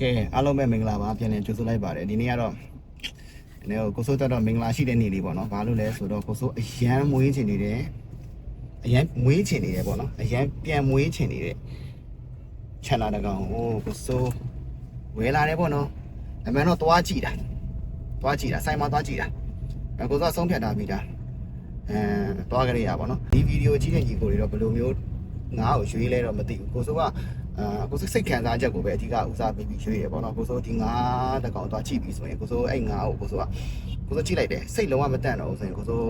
ကဲအားလုံးပဲမင်္ဂလာပါပြန်လည်ကြိုဆိုလိုက်ပါတယ်ဒီနေ့ကတော့ဒီနေ့ကိုဆိုးတက်တော့မင်္ဂလာရှိတဲ့နေ့လေးပေါ့နော်ဘာလို့လဲဆိုတော့ကိုဆိုးအရန်မွေးချင်နေတယ်အရန်မွေးချင်နေတယ်ပေါ့နော်အရန်ပြန်မွေးချင်နေတဲ့ချန်လာတကောင်ဟိုကိုဆိုးဝဲလာတယ်ပေါ့နော်အမှန်တော့သွားကြည့်တာသွားကြည့်တာဆိုင်မှာသွားကြည့်တာအဲကိုဆိုးကဆုံးဖြတ်ထားပြီးတာအဲသွားကြရပါပေါ့နော်ဒီဗီဒီယိုကြည့်တဲ့ညီကိုတွေတော့ဘယ်လိုမျိုးငါ့ကိုရွေးလဲတော့မသိဘူးကိုဆိုးက အာကိုစိုးစိတ်ခံစားချက်ကိုပဲအဓိကဦးစားပေးပြီးရွေးရပေါ့နော်ကိုစိုးဒီငါးတကောင်သွားကြည့်ပြီးဆိုရင်ကိုစိုးအဲ့ငါးကိုကိုစိုးကကိုစိုးကြည့်လိုက်တယ်စိတ်လုံးဝမတန့်တော့ဘူးဆိုရင်ကိုစိုး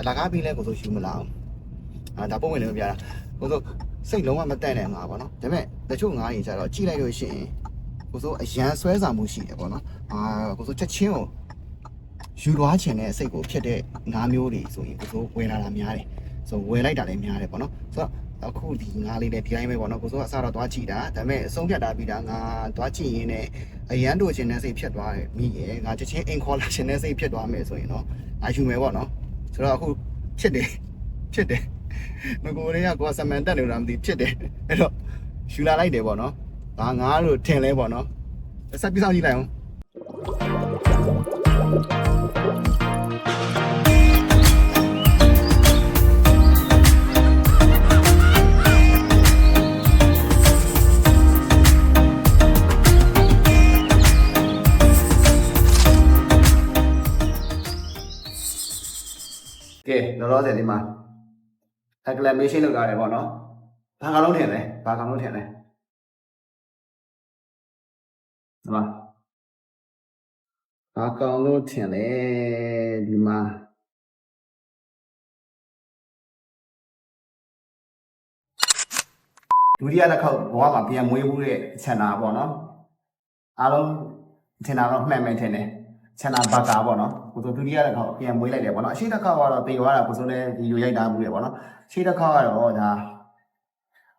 အလကားပြီးလဲကိုစိုးယူမလာအောင်အာဒါပုံဝင်လည်းမပြတာကိုစိုးစိတ်လုံးဝမတန့်တဲ့ငါးပေါ့နော်ဒါပေမဲ့တချို့ငါးတွေကျတော့ကြည့်လိုက်လို့ရှိရင်ကိုစိုးအရန်ဆွဲဆောင်မှုရှိတယ်ပေါ့နော်အာကိုစိုးချက်ချင်းကိုယူသွားချင်တဲ့စိတ်ကိုဖြစ်တဲ့ငါးမျိုးတွေဆိုရင်ကိုစိုးဝယ်လာတာများတယ်ဆိုဝယ်လိုက်တာလည်းများတယ်ပေါ့နော်ဆိုတော့ အခုဒီငါးလေးနဲ့ဒီတိုင်းပဲပေါ့နော်ကိုစိုးကအစားတော့သွားကြည့်တာဒါပေမဲ့အဆုံးဖြတ်တာပြီးတာငါသွားကြည့်ရင်းနဲ့အရန်တို့ခြင်းနဲ့စိတ်ဖြစ်သွားတယ်မိရယ်ငါချက်ချင်းအင်ခေါ်လာခြင်းနဲ့စိတ်ဖြစ်သွားမယ်ဆိုရင်တော့အာယူမယ်ပေါ့နော်ဆိုတော့အခုဖြစ်တယ်ဖြစ်တယ်ငကိုလေးကကိုကစမန်တက်နေလို့မသိဖြစ်တယ်အဲ့တော့ယူလာလိုက်တယ်ပေါ့နော်ငါငါတို့ထင်လဲပေါ့နော်ဆက်ပြီးဆောင်ကြည့်လိုက်အောင် လောလောဆယ်ဒီမှာ acclamation လုပ်ထားတယ်ပေါ့နော်ဘာကောင်လုံးထင်လဲဘာကောင်လုံးထင်လဲဒီမှာဘာကောင်လုံးထင်လဲဒီမှာဒုတိယတစ်ခေါက်ဘဝမှာပြန်မွေးမှုတဲ့ချန်နာပေါ့နော်အားလုံးထင်တာတော့မှန်မှန်ထင်တယ်ချန်နာဘကာပေါ့နော် ကိုဆိုဒုတိယတစ်ခါပြန်မွေးလိုက်တယ်ပေါ့နော်အရှိတစ်ခါကတော့တေသွားတာကိုဆိုလည်းဗီဒီယိုရိုက်ထားမှုတယ်ပေါ့နော်ရှေ့တစ်ခါကတော့ဒါ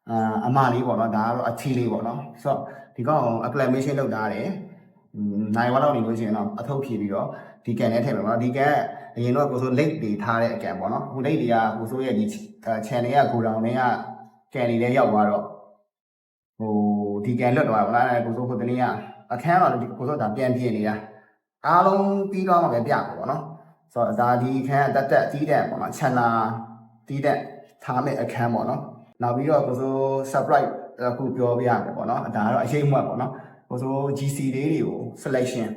အာအမလေးပေါ့နော်ဒါကတော့အချီလေးပေါ့နော်ဆိုတော့ဒီကောင် acclamation လုပ်ထားတယ်နိုင်ဝါလောက်နေလို့ရှိရင်တော့အထုပ်ဖြည့်ပြီးတော့ဒီကန်နဲ့ထည့်မယ်ပေါ့နော်ဒီကန်အရင်တော့ကိုဆို link တွေထားတဲ့အကန်ပေါ့နော်အခု link တွေကကိုဆိုရဲ့ဒီ channel ကကိုတောင်တွေကကန်တွေလည်းရောက်သွားတော့ဟိုဒီကန်လွတ်သွားပါလားကိုဆိုကိုတနေ့ကအခန်းတော့ကိုဆိုဒါပြန်ပြည့်နေတာ အားလုံးပြီးတော့မှပဲပြမှာပေါ့နော်ဆိုတော့ဒါဒီခန်းတက်တက်တီးတဲ့ပေါ့နော်ချန်နာတီးတဲ့ထားမဲ့အခန်းပေါ့နော်နောက်ပြီးတော့ကိုစိုး surprise အခုပြောပြရမယ်ပေါ့နော်ဒါကတော့အရေးမွတ်ပေါ့နော်ကိုစိုး GC လေးတွေကို selection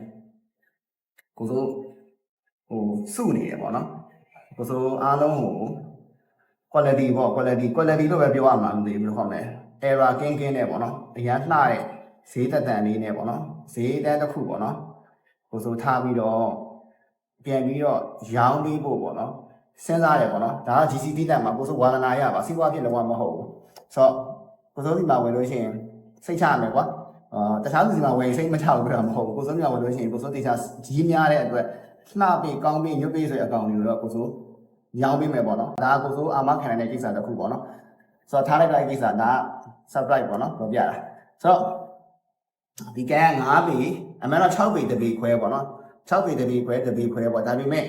ကိုစိုးဟိုစုနေတယ်ပေါ့နော်ကိုစိုးအားလုံးကို quality ပေါ့ quality quality လို့ပဲပြောရမှာမသိဘူးဘယ်လိုခေါ်မလဲ error ကင်းကင်းနဲ့ပေါ့နော်အရန်လှတဲ့ဈေးသက်တန်လေးနဲ့ပေါ့နော်ဈေးတန်းတစ်ခုပေါ့နော် ကိုဆိုထားပြီးတော့ပြန်ပြီးတော့ရောင်းပြီးဖို့ပေါ့နော်စဉ်းစားရပေါ့နော်ဒါက GCT တက်မှာကိုဆိုဝါသနာရပါစီးပွားဖြစ်လုံးဝမဟုတ်ဘူးဆိုတော့ကိုဆိုဒီမှာဝင်လို့ရှိရင်စိတ်ချရမယ်ကွာအာတခြားသူစီမှာဝင်စိတ်မချဘူးပြတာမဟုတ်ဘူးကိုဆိုဒီမှာဝင်လို့ရှိရင်ကိုဆိုတေချာကြီးများတဲ့အတွက်လှပေးကောင်းပေးညွတ်ပေးဆိုတဲ့အကောင်တွေတော့ကိုဆိုရောင်းပေးမယ်ပေါ့နော်ဒါကကိုဆိုအာမခံတဲ့ကိစ္စတစ်ခုပေါ့နော်ဆိုတော့ထားလိုက်တဲ့ကိစ္စဒါက surprise ပေါ့နော်ပြောပြတာဆိုတော့ဒီကဲ9ပေ အမှန်တော့6ပေတပေခွဲပေါ့နော်6ပေတပေခွဲတပေခွဲပေါ့ဒါပေမဲ့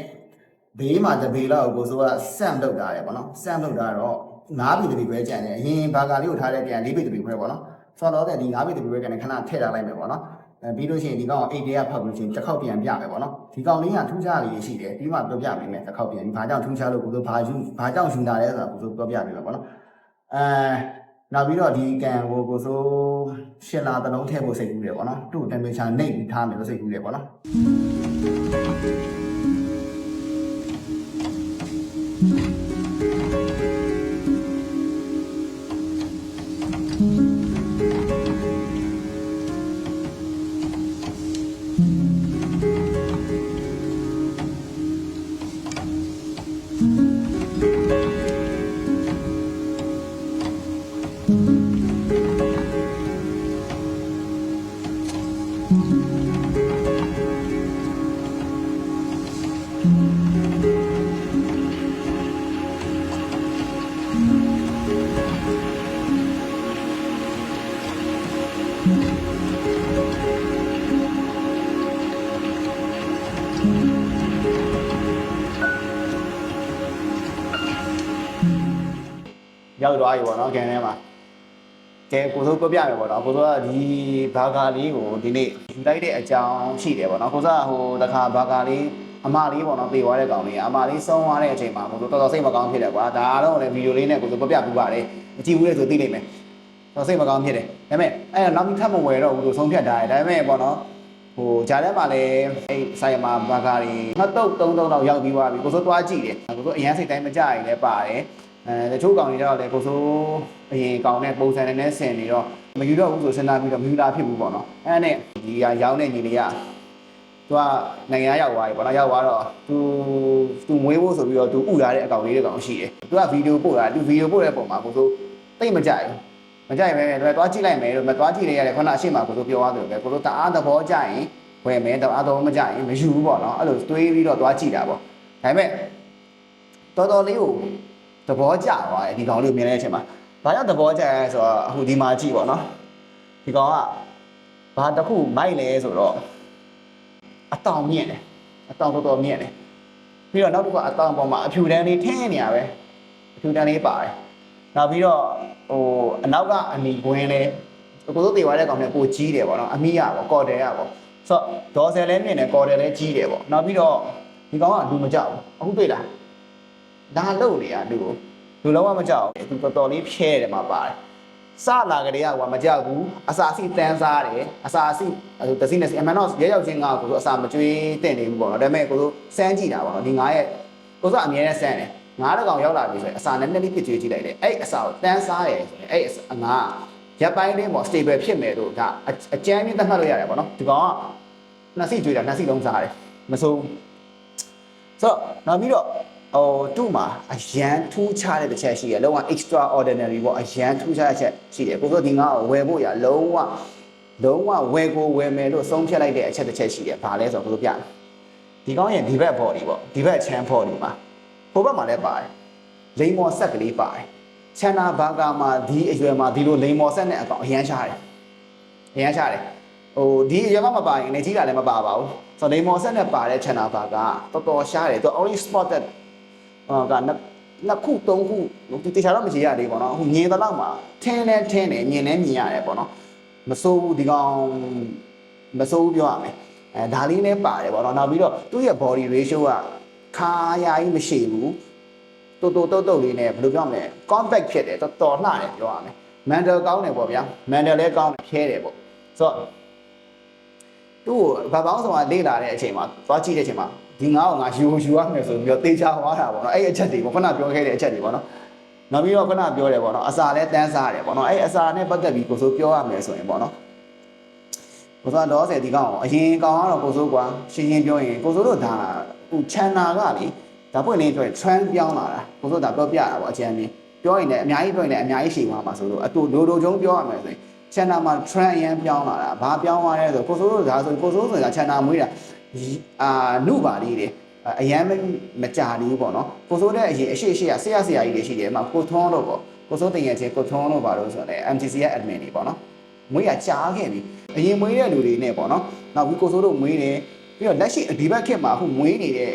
ဘေးမှာတပေလောက်ကိုဆိုကစမ်လောက်တာရယ်ပေါ့နော်စမ်လောက်တာတော့9ပေတပေခွဲကျန်တယ်အရင်ဘာကာလေးကိုထားတဲ့ပြန်4ပေတပေခွဲပေါ့နော်ဆိုတော့တဲ့ဒီ9ပေတပေခွဲကျန်တယ်ခဏထည့်ထားလိုက်မယ်ပေါ့နော်အဲပြီးလို့ရှိရင်ဒီကောင်အိတ်တွေကဖတ်လို့ရှိရင်တစ်ခေါက်ပြန်ပြမယ်ပေါ့နော်ဒီကောင်လေးကထူးခြားလေးရှိတယ်ပြီးမှပြောပြပေးမယ်တစ်ခေါက်ပြန်ဘာကြောင့်ထူးခြားလို့ကိုဆိုဘာယူဘာကြောင့်ယူတာလဲဆိုတာကိုဆိုပြောပြပေးမယ်ပေါ့နော်အဲ နောက်ပြီးတော့ဒီကန်ကိုကိုဆိုရှင်းလာတလုံးထည့်ဖို့စိတ်ကူးတယ်ပေါ့နော်သူ့ temperature နှိပ်ပြီးထားမယ်လို့စိတ်ကူးတယ်ပေါ့နော် သွားပြီပေါ့နော်ကန်ထဲမှာကဲကိုစိုးပြောပြမယ်ပေါ့နော်ကိုစိုးကဒီဘာဂါလေးကိုဒီနေ့ယူလိုက်တဲ့အကြောင်းရှိတယ်ပေါ့နော်ကိုစိုးကဟိုတခါဘာဂါလေးအမလေးပေါ့နော်ပြေသွားတဲ့ကောင်လေးအမလေးဆုံးသွားတဲ့အချိန်မှာကိုစိုးတော်တော်စိတ်မကောင်းဖြစ်တယ်ကွာဒါတော့လည်းဗီဒီယိုလေးနဲ့ကိုစိုးပြောပြပူပါတယ်မကြည့်ဘူးလေဆိုသိလိမ့်မယ်တော်စိတ်မကောင်းဖြစ်တယ်ဒါပေမဲ့အဲ့တော့နောက်ပြီးထပ်မဝယ်တော့ဘူးလို့ဆုံးဖြတ်ထားတယ်ဒါပေမဲ့ပေါ့နော်ဟိုဂျားထဲမှာလည်းအဲ့ဆိုင်မှာဘာဂါတွေနှစ်တုပ်သုံးတုပ်တော့ရောက်ပြီးသွားပြီကိုစိုးသွားကြည့်တယ်ကိုစိုးအရန်စိတ်တိုင်းမကြရင်လည်းပါတယ် အဲတချို့ကောင်တွေတော့လည်းကိုစိုးအရင်ကောင်နဲ့ပုံစံနဲ့နဲ့ဆင်နေတော့မယူတော့ဘူးဆိုစဉ်းစားပြီးတော့မယူတာဖြစ်ဘူးပေါ့နော်အဲ့ဒါနဲ့ဒီကရောင်းတဲ့ညီလေးကသူကနိုင်ငံရောက်သွားပြီပေါ့နော်ရောက်သွားတော့သူသူမွေးဖို့ဆိုပြီးတော့သူဥလာတဲ့အကောင်လေးတွေကောင်ရှိတယ်သူကဗီဒီယိုပို့တာသူဗီဒီယိုပို့တဲ့ပုံမှာကိုဆိုတိတ်မကြိုက်ဘူးမကြိုက်ပဲဒါပေမဲ့သွားကြည့်လိုက်မယ်လို့မသွားကြည့်နေရတယ်ခုနအရှိမကိုဆိုပြောသွားတယ်ပဲကိုဆိုတအားသဘောကြရင်ဝယ်မယ်တအားသဘောမကြရင်မယူဘူးပေါ့နော်အဲ့လိုတွေးပြီးတော့သွားကြည့်တာပေါ့ဒါပေမဲ့တော်တော်လေးကိုသ ဘောကျသွားတယ်ဒီကောင်လေးကိုမြင်တဲ့အချိန်မှာဘာကြောင့်သဘောကျရဲဆိုတော့အခုဒီမှာကြည့်ပေါ့နော်ဒီကောင်ကဘာတစ်ခုမိုက်လဲဆိုတော့အတောင်မြင့်တယ်အတောင်တော်တော်မြင့်တယ်ပြီးတော့နောက်တစ်ခုကအတောင်ပေါ်မှာအဖြူတန်းလေးထင်းနေရပဲအဖြူတန်းလေးပါတယ်နောက်ပြီးတော့ဟိုအနောက်ကအနီကွင်းလဲကိုစိုးတေသွားတဲ့ကောင်နဲ့ပိုကြီးတယ်ပေါ့နော်အမိရပေါ့ကော်တယ်ရပေါ့ဆိုတော့ဒေါ်ဆယ်လဲမြင့်တယ်ကော်တယ်လဲကြီးတယ်ပေါ့နောက်ပြီးတော့ဒီကောင်ကလူမကြောက်ဘူးအခုတွေ့လား ဒါလုံနေရလူကိုလူလုံးဝမကြောက်ဘူးသူတော်တော်လေးဖြဲတယ်မှာပါတယ်စလာကလေးကဟိုမကြောက်ဘူးအစာစီတန်းစားတယ်အစာစီအဲတစီနဲ့စီအမှန်တော့ရဲရောက်ချင်းကကိုဆိုအစာမကျွေးတင်နေဘူးပေါ့နော်ဒါပေမဲ့ကိုဆိုစမ်းကြည့်တာပေါ့နော်ဒီငါရဲ့ကိုဆိုအမြဲတမ်းစမ်းတယ်ငါးတကောင်ရောက်လာပြီဆိုရင်အစာနဲ့နည်းနည်းဖြစ်ကျွေးကြည့်လိုက်တယ်အဲ့အစာကိုတန်းစားတယ်ဆိုရင်အဲ့အငါရက်ပိုင်းလေးပေါ့ stable ဖြစ်မယ်လို့ဒါအကျန်းလေးသတ်မှတ်လို့ရတယ်ပေါ့နော်ဒီကောင်ကနှစ်စီကျွေးတာနှစ်စီလုံးစားတယ်မဆိုးဆိုတော့နောက်ပြီးတော့ ဟိုသူ့မှာအရန်ထူးခြားတဲ့တစ်ချက်ရှိရလုံးဝ extraordinary ပေါ့အရန်ထူးခြားတဲ့ချက်ရှိတယ်ကိုဆိုဒီငါ့ကိုဝယ်ဖို့ရလုံးဝလုံးဝဝယ်ကိုဝယ်မယ်လို့ဆုံးဖြတ်လိုက်တဲ့အချက်တစ်ချက်ရှိတယ်ဘာလဲဆိုတော့ကိုဆိုပြတယ်ဒီကောင်းရဲ့ဒီဘက် body ပေါ့ဒီဘက် chan body မှာဟိုဘက်မှာလည်းပါတယ်လိန်မော်ဆက်ကလေးပါတယ်ချန်နာဘာဂါမှာဒီအရွယ်မှာဒီလိုလိန်မော်ဆက်နဲ့အကောင်အရန်ရှားတယ်အရန်ရှားတယ်ဟိုဒီအရွယ်ကမပါရင်လည်းကြီးတာလည်းမပါပါဘူးဆိုတော့လိန်မော်ဆက်နဲ့ပါတဲ့ချန်နာဘာဂါတော်တော်ရှားတယ်သူ only spotted ဟော ကနှစ်နှစ်ခုသုံးခုဒီတခြားတော့မကြည့်ရသေးဘူးပေါ့နော်အခုမြင်တဲ့လောက်မှာထင်းနဲ့ထင်းနဲ့မြင်နဲ့မြင်ရတယ်ပေါ့နော်မစိုးဘူးဒီကောင်မစိုးဘူးပြောရမယ်အဲဒါလေးနဲ့ပါတယ်ပေါ့နော်နောက်ပြီးတော့သူ့ရဲ့ body ratio ကခါယာကြီးမရှိဘူးတိုးတိုးတုတ်တုတ်လေးနဲ့ဘယ်လိုပြောမလဲ compact ဖြစ်တယ်တော်တော်လှတယ်ပြောရမယ် mental ကောင်းတယ်ပေါ့ဗျာ mental လည်းကောင်းတယ်ဖြဲတယ်ပေါ့ဆိုတော့သူ့ကိုဘာပေါင်းဆောင်ကလေ့လာတဲ့အချိန်မှာသွားကြည့်တဲ့အချိန်မှာ ဒီငါ့ကိုငါယူယူရမယ်ဆိုပြီးတော့တေချာသွားတာပေါ့နော်အဲ့အချက်တွေပေါ့ခုနပြောခဲ့တဲ့အချက်တွေပေါ့နော်နောက်ပြီးတော့ခုနပြောတယ်ပေါ့နော်အစာလည်းတန်းစားတယ်ပေါ့နော်အဲ့အစာနဲ့ပတ်သက်ပြီးကိုစိုးပြောရမယ်ဆိုရင်ပေါ့နော်ကိုစိုးတော့ဆယ်ဒီကောင်အရင်ကောင်ကတော့ကိုစိုးကွာရှင်းရှင်းပြောရင်ကိုစိုးတို့ဒါဟိုချန်နာကလေဒါပွင့်လေးပြောရင် trend ပြောင်းလာတာကိုစိုးဒါပြောပြတာပေါ့အချမ်းကြီးပြောရင်လည်းအများကြီးပြောရင်လည်းအများကြီးရှိသွားမှာဆိုတော့အတူဒိုဒိုချုံပြောရမယ်ဆိုရင်ချန်နာမှာ trend အရင်ပြောင်းလာတာဘာပြောင်းသွားလဲဆိုကိုစိုးတို့ဒါဆိုကိုစိုးဆိုတာချန်နာမွေးတာ အာနုပါလေးတယ်အရန်မကြသေးဘူးပေါ့နော်ကိုစိုးတဲ့အရင်အရှိအရှိကဆရာဆရာကြီးတွေရှိတယ်အမှကိုထွန်းတို့ပေါ့ကိုစိုးတင်ရချင်းကိုထွန်းတို့ပါလို့ဆိုတော့ MTC ရဲ့ admin တွေပေါ့နော်မွေးရကြားခဲ့ပြီအရင်မွေးတဲ့လူတွေနဲ့ပေါ့နော်နောက်ပြီးကိုစိုးတို့မွေးတယ်ပြီးတော့လက်ရှိဒီဘက်ခေတ်မှာအခုမွေးနေတဲ့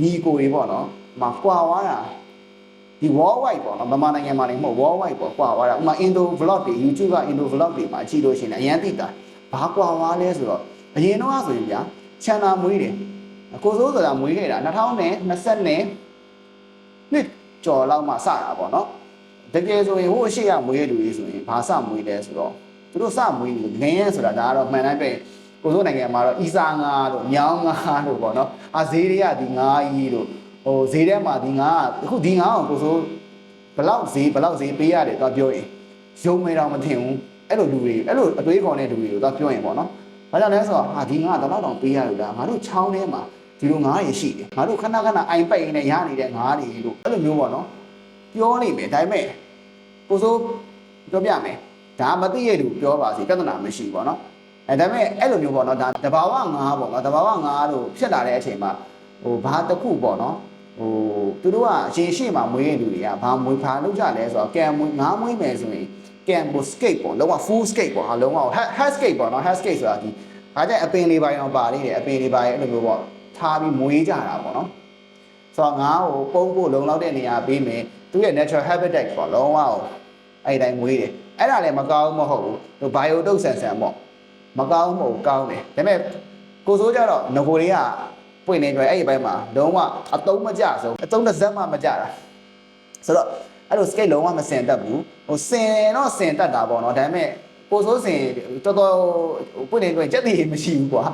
ညီကိုတွေပေါ့နော်မှာကွာသွားတာဒီ worldwide ပေါ့နော်မြန်မာနိုင်ငံမှာနေမဟုတ် worldwide ပေါ့ကွာသွားတာဥမာ Indo vlog တွေ YouTube က Indo vlog တွေမှာကြည့်လို့ရှိရင်အရန်သိတာဘာကွာသွားလဲဆိုတော့အရင်တော့ဆိုရင်ဗျာ ချန်နာမွေးတယ်ကိုစိုးဆိုတာမွေးခဲ့တာ2020နဲ့နှစ်ကျော်လောက်မှစတာပေါ့နော်တကယ်ဆိုရင်ဟိုအရှိရမွေးရလူကြီးဆိုရင်ဘာစမွေးလဲဆိုတော့သူတို့စမွေးလို့ငရဲဆိုတာဒါကတော့မှန်တိုင်းပဲကိုစိုးနိုင်ငံမှာတော့အီစာငါတို့ညောင်းငါတို့ပေါ့နော်အာဈေးတွေကဒီငါကြီးတို့ဟိုဈေးထဲမှာဒီငါအခုဒီငါကိုကိုစိုးဘလောက်ဈေးဘလောက်ဈေးပေးရတယ်တော့ပြောရင်ရုံမဲတော့မထင်ဘူးအဲ့လိုလူတွေအဲ့လိုအတွေးခေါ်တဲ့လူတွေကိုတော့ပြောရင်ပေါ့နော် ဘာကြောင့်လဲဆိုတော့ဟာဒီငါတော့တော့ပေးရလို့လားငါတို့ချောင်းထဲမှာဒီလိုငါးတွေရှိတယ်ငါတို့ခဏခဏအိုင်ပိတ်နေရနေတဲ့ငါးတွေလို့အဲ့လိုမျိုးပေါ့နော်ပြောနေမယ်ဒါပေမဲ့ကိုစိုးပြောပြမယ်ဒါမသိရတူပြောပါစီပြဿနာမရှိဘူးပေါ့နော်အဲဒါပေမဲ့အဲ့လိုမျိုးပေါ့နော်ဒါတဘာဝငါးပေါ့နော်တဘာဝငါးလို့ဖြစ်လာတဲ့အချိန်မှာဟိုဘာတစ်ခုပေါ့နော်ဟိုသူတို့ကအရှင်ရှိမှမွေးရင်လူတွေကဘာမွေးဖာလုပ်ကြလဲဆိုတော့ကံမွေးငါးမွေးမယ်ဆိုရင် ကံကို skate ပေါ့လုံးဝ full skate ပေါ့ဟာလုံးဝ hat skate ပေါ့နော် hat skate ဆိုတာဒီအားကြအပင်လေးပိုင်းတော့ပါလိမ့်တယ်အပင်လေးပိုင်းအဲ့လိုမျိုးပေါ့ထားပြီးမွေးကြတာပေါ့နော်ဆိုတော့ငါ့ကိုပုံဖို့လုံလောက်တဲ့နေရာပေးမယ်သူရဲ့ natural habitat ပေါ့လုံးဝအဲ့တိုင်းမွေးတယ်အဲ့ဒါလည်းမကောင်းဘူးမဟုတ်ဘူးဟိုဘိုင်ယိုတုတ်ဆန်ဆန်ပေါ့မကောင်းဘူးမဟုတ်ဘူးကောင်းတယ်ဒါပေမဲ့ကိုစိုးကြတော့ငကိုတွေကပွင့်နေကြအဲ့ဒီဘက်မှာလုံးဝအတုံးမကြဆုံးအတုံးတစ်စက်မှမကြတာဆိုတော့ အဲ့လို skate လုံးဝမစင်တတ်ဘူးဟိုစင်တော့စင်တတ်တာပေါ့နော်ဒါပေမဲ့ကိုစိုးစင်တော်တော်ပွင့်နေကြကြက်တည်မရှိဘူးကွာ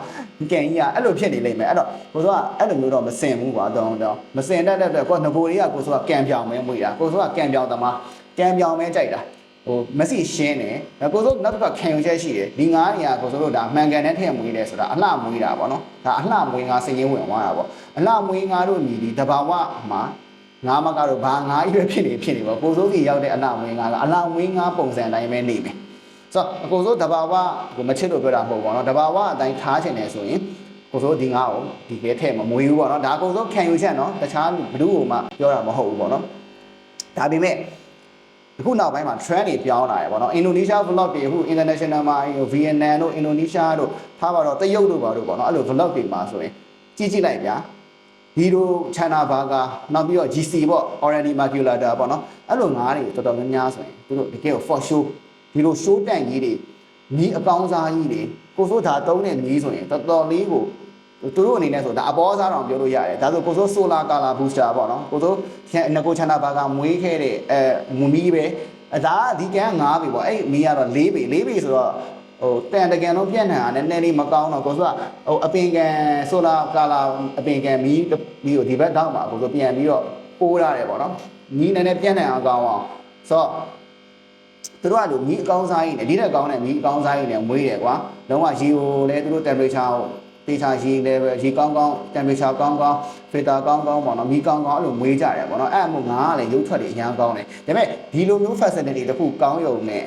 ကန်ကြီးကအဲ့လိုဖြစ်နေလိမ့်မယ်အဲ့တော့ကိုစိုးကအဲ့လိုမျိုးတော့မစင်ဘူးကွာတော့တော့မစင်တတ်တဲ့အတွက်ကိုငကိုတွေကကိုစိုးကကန်ပြောင်မဲမွေးတာကိုစိုးကကန်ပြောင်သမားကန်ပြောင်မဲကြိုက်တာဟိုမက်ဆီရှင်းတယ်ဒါကိုစိုးနောက်တစ်ခါခံယူချက်ရှိတယ်ဒီငါးနေရာကိုစိုးတို့ဒါမှန်ကန်တဲ့ထည့်မွေးတယ်ဆိုတာအလှမွေးတာပေါ့နော်ဒါအလှမွေးငါစည်ရင်းဝင်သွားတာပေါ့အလှမွေးငါတို့ညီဒီတဘာဝမှာ ငါးမကတော့ဘာငါးကြီးပဲဖြစ်နေဖြစ်နေပေါ့ကိုစိုးစီရောက်တဲ့အလောင်းဝင်းငါကအလောင်းဝင်းငါပုံစံအတိုင်းပဲနေမယ်ဆိုတော့အကိုစိုးတဘာဝကိုမချစ်လို့ပြောတာမဟုတ်ပါတော့တဘာဝအတိုင်းထားချင်တယ်ဆိုရင်ကိုစိုးဒီငါ့ကိုဒီပဲထဲ့မမွေးဘူးပေါ့နော်ဒါကိုစိုးခံယူချက်နော်တခြားဘ누구မှပြောတာမဟုတ်ဘူးပေါ့နော်ဒါပေမဲ့အခုနောက်ပိုင်းမှာ trend တွေပြောင်းလာတယ်ပေါ့နော်အင်ဒိုနီးရှား vlog တွေအခု international မှာဗီယက်နမ်တို့အင်ဒိုနီးရှားတို့ထားပါတော့တရုတ်တို့ပါတို့ပေါ့နော်အဲ့လို vlog တွေမှာဆိုရင်ကြည့်ကြည့်လိုက်ဗျာ ဒီလို China Burger နောက်ပြီးတော့ GC ပေါ့ Orange Maculata ပေါ့နော်အဲ့လိုငါးတွေတော်တော်များများဆိုရင်သူတို့တကယ်ကို for show ဒီလို show တန့်ကြီးတွေမြည်အကောင်းစားကြီးတွေကိုစိုးဒါတုံးတဲ့မြည်ဆိုရင်တော်တော်လေးကိုသူတို့အနေနဲ့ဆိုဒါအပေါ်စားတော့ပြောလို့ရတယ်ဒါဆိုကိုစိုး solar color booster ပေါ့နော်ကိုစိုးငကိုချန္တာဘာကမွေးခဲ့တဲ့အဲမူမီပဲအဲဒါကဒီကန်9ပြီပေါ့အဲ့မီးကတော့4ပြီ4ပြီဆိုတော့ ဟိုတန်တကန်တော့ပြန့်နှံ့တာနည်းနည်းလေးမကောင်းတော့ကိုစိုးကဟိုအပင်ကန် solar color အပင်ကန်မီးမီးကိုဒီဘက်တောက်မှာကိုစိုးပြန်ပြီးတော့ပိုးရတယ်ပေါ့နော်မီးနည်းနည်းပြန့်နှံ့အောင်ကောင်းအောင်ဆိုတော့သူတို့ကလို့မီးအကောင်းစားကြီးနဲ့ဒီတက်ကောင်းတဲ့မီးအကောင်းစားကြီးနဲ့မွေးတယ်ကွာလုံးဝရေကိုလည်းသူတို့ temperature ကိုတေချာရေလည်းပဲရေကောင်းကောင်း temperature ကောင်းကောင်း filter ကောင်းကောင်းပေါ့နော်မီးကောင်းကောင်းအဲ့လိုမွေးကြတယ်ပေါ့နော်အဲ့အမို့ငါကလည်းရုပ်ထွက်တွေအများကောင်းတယ်ဒါပေမဲ့ဒီလိုမျိုး facility တစ်ခုကောင်းရုံနဲ့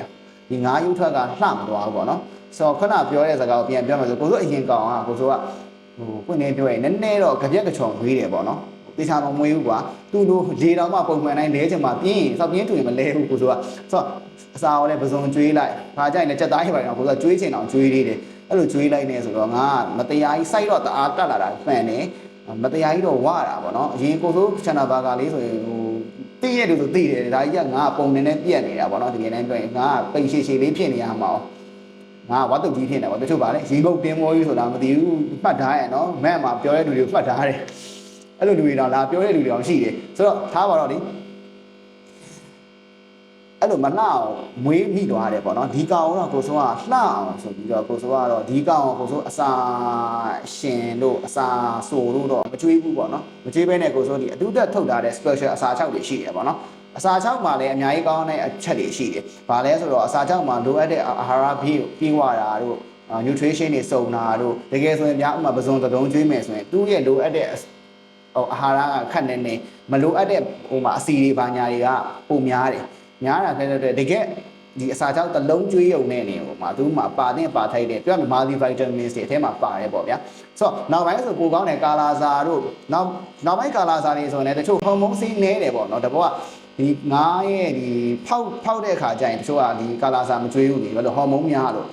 ဒီငါရုပ်ထွက်ကလှမသွားဘူးပေါ့နော်ဆိုတော့ခုနပြောတဲ့စကားကိုပြန်ပြောမယ်ဆိုကိုစိုးအရင်ကောင်ကကိုစိုးကဟိုပွင့်နေပြောရင်နည်းနည်းတော့ကြပြက်ကချော်မွေးတယ်ပေါ့နော်တေချာတော့မွေးဘူးကွာသူ့လိုလေတောင်မှပုံမှန်တိုင်းလဲချင်မှပြင်းရင်စောက်ပြင်းတူရင်မလဲဘူးကိုဆိုကဆိုတော့အစာကိုလည်းပစုံကျွေးလိုက်ခါကြရင်လည်းကြက်သားရပါတယ်တော့ကိုဆိုကကျွေးချင်အောင်ကျွေးသေးတယ်အဲ့လိုကျွေးလိုက်နေဆိုတော့ငါကမတရားကြီးစိုက်တော့တအားတက်လာတာမှန်တယ်မတရားကြီးတော့ဝတာပေါ့နော်အရင်ကိုဆိုချန်နာဘာကလေးဆိုရင်ဟို တည့်ရတယ်ဆိုတည့်တယ်ဒါကြီးကငါကပုံနေနဲ့ပြက်နေတာပေါ့နော်ဒီကနေ့ပြောရင်ငါကပိန်ရှည်ရှည်လေးဖြစ်နေရမှာ哦ငါကဝတ်တုတ်ကြီးဖြစ်နေပါတချို့ပါလေရေငုတ်တင်းမောကြီးဆိုတာမသိဘူးမှတ်ထားရနော်မက်မှာပြောတဲ့လူတွေကိုမှတ်ထားတယ်အဲ့လိုလူတွေတော့လာပြောတဲ့လူတွေအောင်ရှိတယ်ဆိုတော့ထားပါတော့လေ အဲ့လိုမလှအောင်မွေးမိသွားတယ်ပေါ့နော်ဒီကောင်တော့ကိုစိုးကလှအောင်ဆိုပြီးတော့ကိုစိုးကတော့ဒီကောင်ကိုစိုးအစာရှင်တို့အစာဆိုတို့တော့မကြွေးဘူးပေါ့နော်မကြွေးဘဲနဲ့ကိုစိုးဒီအတူတက်ထုတ်ထားတဲ့ special အစာချောက်တွေရှိတယ်ပေါ့နော်အစာချောက်မှာလည်းအများကြီးကောင်းတဲ့အချက်တွေရှိတယ်။ဘာလဲဆိုတော့အစာချောက်မှာလိုအပ်တဲ့အာဟာရပြည့်ပြည့်ဝတာတို့ nutrition တွေစုံတာတို့တကယ်ဆိုရင်များဥမာပစုံတုံးကျွေးမယ်ဆိုရင်သူ့ရဲ့လိုအပ်တဲ့ဟိုအာဟာရကခက်နေနေမလိုအပ်တဲ့ဟိုမှာအစီတွေဘာညာတွေကပုံများတယ် များတာတဲ့တဲ့တကယ်ဒီအစာကြောင့်တစ်လုံးကျွေးရုံနဲ့နေဟိုမှာသူမှာပါတဲ့ပါထိုက်တဲ့ပြောရမယ် multi vitamins တွေအထဲမှာပါတယ်ပေါ့ဗျာဆိုတော့နောက်ပိုင်းဆိုပိုကောင်းတယ်ကာလာစာတို့နောက်နောက်ပိုင်းကာလာစာတွေဆိုရင်လည်းတချို့ဟော်မုန်းစီးနေတယ်ပေါ့နော်တဘောကဒီငါးရဲ့ဒီဖောက်ဖောက်တဲ့အခါကျရင်တချို့ကဒီကာလာစာမကျွေးဘူးလေဘယ်လိုဟော်မုန်းများလို့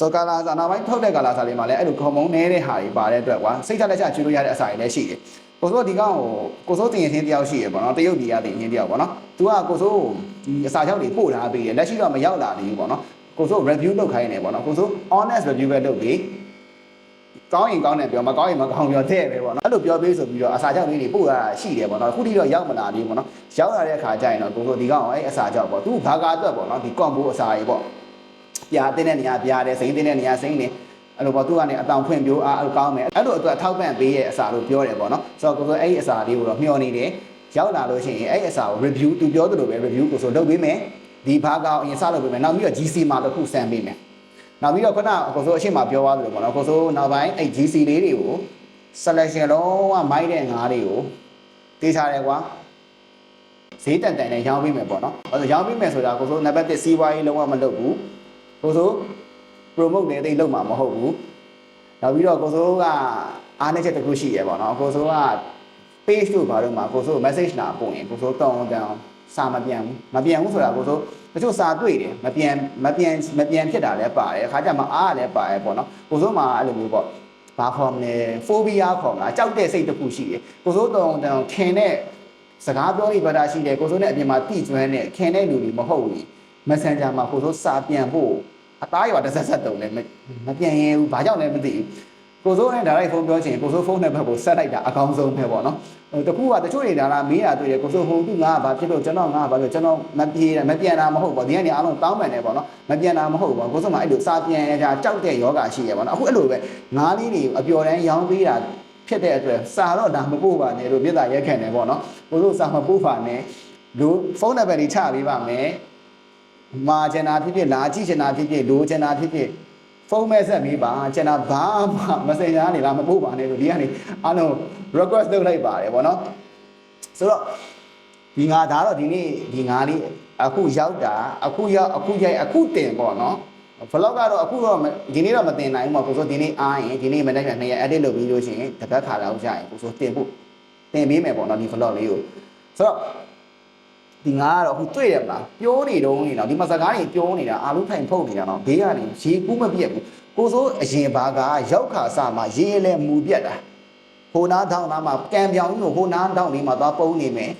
ဆိုကာလာစာနောက်ပိုင်းထုတ်တဲ့ကာလာစာတွေမှာလည်းအဲ့လိုဟော်မုန်းနေတဲ့ဟာတွေပါတဲ့အတွက်ကွာစိတ်ချလက်ချကျွေးလို့ရတဲ့အစာတွေလည်းရှိတယ်ကိုစိုးဒီကောင်ကိုကိုစိုးတင်ရင်ချင်းတယောက်ရှိရပေါ့နော်တရုတ်ပြည်ကတင်ရင်ချင်းတယောက်ပေါ့နော်။ तू ကကိုစိုး ဒီအစာချုပ်တွေပို့ထားပေးတယ်လက်ရှိတော့မရောက်လာသေးဘူးပေါ့နော်။ကိုစိုး review လုပ်ခိုင်းနေပေါ့နော်။ကိုစိုး honest review ပဲလုပ်ပြီးကောင်းရင်ကောင်းတယ်ပြောမကောင်းရင်မကောင်းပြောတဲ့ပဲပေါ့နော်။အဲ့လိုပြောပေးဆိုပြီးတော့အစာချုပ်လေးတွေပို့ရတာရှိတယ်ပေါ့နော်။ခုထိတော့ရောက်မလာသေးဘူးပေါ့နော်။ရောက်လာတဲ့အခါကျရင်တော့ကိုစိုးဒီကောင်အဲ့အစာချုပ်ပေါ့။ तू ဘာကာအတွက်ပေါ့နော်ဒီ combo အစာတွေပေါ့။ပြာတင်းတဲ့နေရာပြားတယ်စိမ့်တင်းတဲ့နေရာစိမ့်တယ်အဲ့လိုပေါ့သူကနေအတောင်ဖွင့်ပြိုးအားအဲ့လိုကောင်းမယ်အဲ့လိုအတွက်အထောက်ပံ့ပေးရဲ့အစာလို့ပြောတယ်ပေါ့နော်ဆိုတော့ကိုဆိုအဲ့ဒီအစာလေးကိုတော့မျှော်နေတယ် ရောက်လာလို့ရှိရင်အဲ့ဒီအစာကို review သူပြောသလိုပဲ review ကိုဆိုလုပ်ပေးမယ်ဒီဘာကောင်အရင်စလုပ်ပေးမယ်နောက်ပြီးတော့ GC မှာတစ်ခုစမ်းပေးမယ်နောက်ပြီးတော့ခုနကိုဆိုအရှိမပြောသွားသလိုပေါ့နော်ကိုဆိုနောက်ပိုင်းအဲ့ GC လေးတွေကို selection လုံးဝမိုက်တဲ့ငါးတွေကိုတေးထားတယ်ကွာဈေးတန်တန်နဲ့ရောင်းပေးမယ်ပေါ့နော်အဲ့ဒါရောင်းပေးမယ်ဆိုတာကိုဆိုနံပါတ်1စီးပွားရေးလုံးဝမလုပ်ဘူးကိုဆို promote လည်းတိတ်လုပ်မှာမဟုတ်ဘူးနောက်ပြီးတော့ကိုစိုးကအားနည်းချက်တစ်ခုရှိရပေါ့နော်ကိုစိုးက page တို့ဘာလို့မှာကိုစိုး message လာပို့ရင်ကိုစိုးတောင်းတောင်းစာမပြန်ဘူးမပြန်ဘူးဆိုတာကိုစိုးတချို့စာတွေ့တယ်မပြန်မပြန်မပြန်ဖြစ်တာလည်းပါတယ်အခါကျမှအားလည်းပါတယ်ပေါ့နော်ကိုစိုးမှာအဲ့လိုမျိုးပေါ့ဘာခေါ်မလဲ phobia ခေါ်မလားကြောက်တဲ့စိတ်တစ်ခုရှိတယ်ကိုစိုးတောင်းတောင်းထင်တဲ့စကားပြောနေပါတာရှိတယ်ကိုစိုးနဲ့အပြင်မှာတိကျွမ်းတဲ့ခင်တဲ့လူတွေမဟုတ်ဘူး Messenger မှာကိုစိုးစာပြန်ဖို့အသားရွာတစ်ဆက်ဆက်တုံးလဲမမပြန်ရင်ဘူးဘာကြောင့်လဲမသိဘူး ကိုစိုးနဲ့ direct ဖုန်းပြောချင်ကိုစိုးဖုန်းနံပါတ်ကိုဆက်လိုက်တာအကောင်းဆုံးပဲပေါ့နော်ဟိုတခုကတချို့နေတာလားမေးတာတွေ့တယ်ကိုစိုးဟိုသူငါဘာဖြစ်လို့ကျွန်တော်ငါဘာလို့ကျွန်တော်မပြေမပြန်တာမဟုတ်ပါဘူးဒီကနေအားလုံးတောင်းပန်တယ်ပေါ့နော်မပြန်တာမဟုတ်ပါဘူးကိုစိုးမှအဲ့လိုစာပြန်ကြကြောက်တဲ့ယောဂရှိရပေါ့နော်အခုအဲ့လိုပဲငါးလေးတွေအပျော်တန်းရောင်းပေးတာဖြစ်တဲ့အတွက်စာတော့ဒါမပို့ပါနဲ့လို့မြေတားရက်ခံတယ်ပေါ့နော်ကိုစိုးစာမပို့ပါနဲ့လူဖုန်းနံပါတ်တွေချပေးပါမယ်မာချင်တာဖြစ်ဖြစ်လာကြည့်ချင်တာဖြစ်ဖြစ်လိုချင်တာဖြစ်ဖြစ် ဖုန်းမဲဆက်ပြီးပါချင်တာဘာမှမစင်ရနေလားမပို့ပါနဲ့လို့ဒီကနေအားလုံး request လုပ်လိုက်ပါတယ်ဗောနော်ဆိုတော့ဒီငါဒါတော့ဒီနေ့ဒီငါလေးအခုရောက်တာအခုရောက်အခုရိုက်အခုတင်ပေါ့နော် vlog ကတော့အခုတော့မဒီနေ့တော့မတင်နိုင်ဘူးပေါ့ကိုဆိုဒီနေ့အားရင်ဒီနေ့မနေ့ကနေ့ edit လုပ်ပြီးလို့ရှိရင်တစ်ပတ်ခါလောက်ကြာရင်ကိုဆိုတင်ဖို့တင်ပေးမယ်ပေါ့နော်ဒီ vlog လေးကိုဆိုတော့ ဒီငါကတော့အခုတွေ့ရမလားပြောနေတော့နေတော့ဒီမှာစကားတွေပြောနေတာအာလုံးထိုင်ဖုတ်နေတာတော့ဘေးကနေရေကူးမပြက်ဘူးကိုစိုးအရင်ဘာကရောက်ခါစမှာရေရဲလဲမူပြက်တာဟိုနားထောင်းနားမှာကံပြောင်ကြီးကိုဟိုနားထောင်းလေးမှာသွားပုံးနေမယ်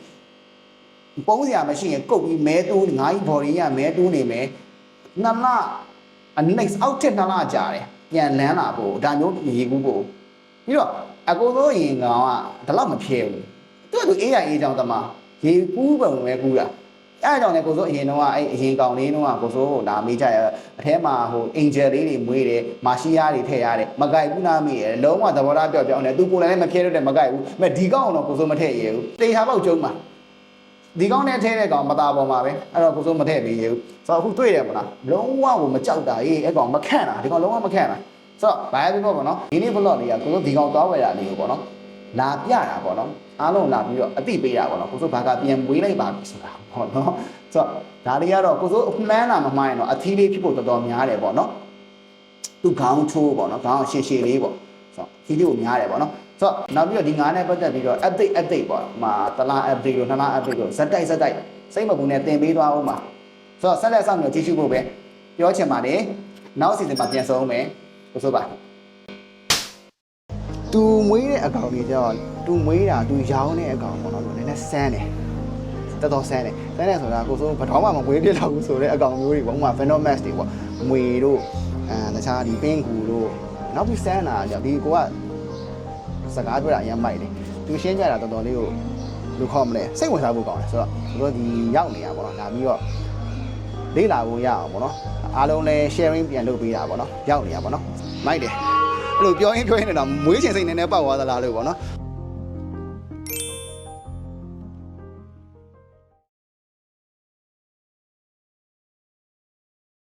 ပုံးစရာမရှိရင်ကုတ်ပြီးမဲတူးငါးကြီးဘော်ရင်းရမဲတူးနေမယ်နှစ်လအ next အောက်ထက်နှစ်လကြာတယ်ပြန်လန်းလာဖို့ဒါမျိုးရေကူးဖို့ပြီးတော့အကိုစိုးရင်ကောင်ကဒါတော့မဖြဲဘူးသူကသူအေးရအေးကြောင်တမ ရေကူးပုံပဲကူးတာအဲ့အကြောင့်လည်းကိုစိုးအရင်တော့အဲ့အရင်ကောင်လေးတော့ကိုစိုးဟိုဒါမေးကြရအထဲမှာဟိုအင်ဂျယ်လေးတွေမွေးတယ်မာရှိယားတွေထည့်ရတယ်မကြိုက်ဘူးနာမေးရလုံးဝသဘောထားပြော့ပြောင်းတယ်သူကိုယ်လည်းမဖြဲတော့တယ်မကြိုက်ဘူးမဲ့ဒီကောင်တော့ကိုစိုးမထည့်ရဘူးတေချာပေါက်ကျုံးမှာဒီကောင်နဲ့ထဲတဲ့ကောင်မသားပေါ်မှာပဲအဲ့တော့ကိုစိုးမထည့်ပေးရဘူးဆိုတော့အခုတွေ့တယ်မလားလုံးဝကိုမကြောက်တာအေးအဲ့ကောင်မခန့်တာဒီကောင်လုံးဝမခန့်တာဆိုတော့ဘာပဲပြောပေါ့နော်ဒီနေ့ vlog လေးကကိုစိုးဒီကောင်သွားဝယ်တာလေးကိုပေါ့နော်လာပြတာပေါ့နော် အားလုံးလာပြီးတော့အတိပေးတာပေါ့နော်ကိုစိုးဘာကပြန်မွေးလိုက်ပါပြီဆိုတာပေါ့နော်ဆိုတော့ဒါလေးကတော့ကိုစိုးမှန်းတာမမှန်ရင်တော့အသီးလေးဖြစ်ဖို့တော်တော်များတယ်ပေါ့နော်သူခေါင်းချိုးပေါ့နော်ခေါင်းရှည်ရှည်လေးပေါ့ဆိုတော့အသီးလေးကိုများတယ်ပေါ့နော်ဆိုတော့နောက်ပြီးတော့ဒီငါးနဲ့ပတ်သက်ပြီးတော့ update update ပေါ့မှာတလား update လို့နှစ်လား update လို့ဇက်တိုက်ဇက်တိုက်စိတ်မပူနဲ့တင်ပေးသွားအောင်ပါဆိုတော့ဆက်လက်ဆောင်မျိုးကြည့်ရှုဖို့ပဲပြောချင်ပါတယ်နောက်စီစဉ်မှာပြန်ဆုံးမယ်ကိုစိုးပါသူမွေးတဲ့အကောင်ကြီးကျတော့ သူမွေးတာသူရောင်းတဲ့အကောင်ပေါ့နော်နည်းနည်းဆန်းတယ်တော်တော်ဆန်းတယ်ဆန်းတယ်ဆိုတာကိုစိုးဘတော်မှမမွေးပြစ်တော့ဘူးဆိုတဲ့အကောင်မျိုးတွေပေါ့ဥပမာ Venomax တွေပေါ့မွေတို့အဲတခြားဒီပင်းကူတို့နောက်ပြီးဆန်းတာကြောင့်ဒီကိုကစကားပြောတာအရင်မိုက်တယ်သူရှင်းကြတာတော်တော်လေးကိုလူခေါ်မလဲစိတ်ဝင်စားဖို့ကောင်းတယ်ဆိုတော့သူတို့ဒီရောက်နေတာပေါ့နော်ဒါပြီးတော့လေ့လာဖို့ရအောင်ပေါ့နော်အားလုံးလည်း sharing ပြန်လုပ်ပေးတာပေါ့နော်ရောက်နေတာပေါ့နော်မိုက်တယ်အဲ့လိုပြောရင်းပြောရင်းနဲ့တော့မွေးချင်စိတ်နည်းနည်းပေါက်သွားသလားလို့ပေါ့နော်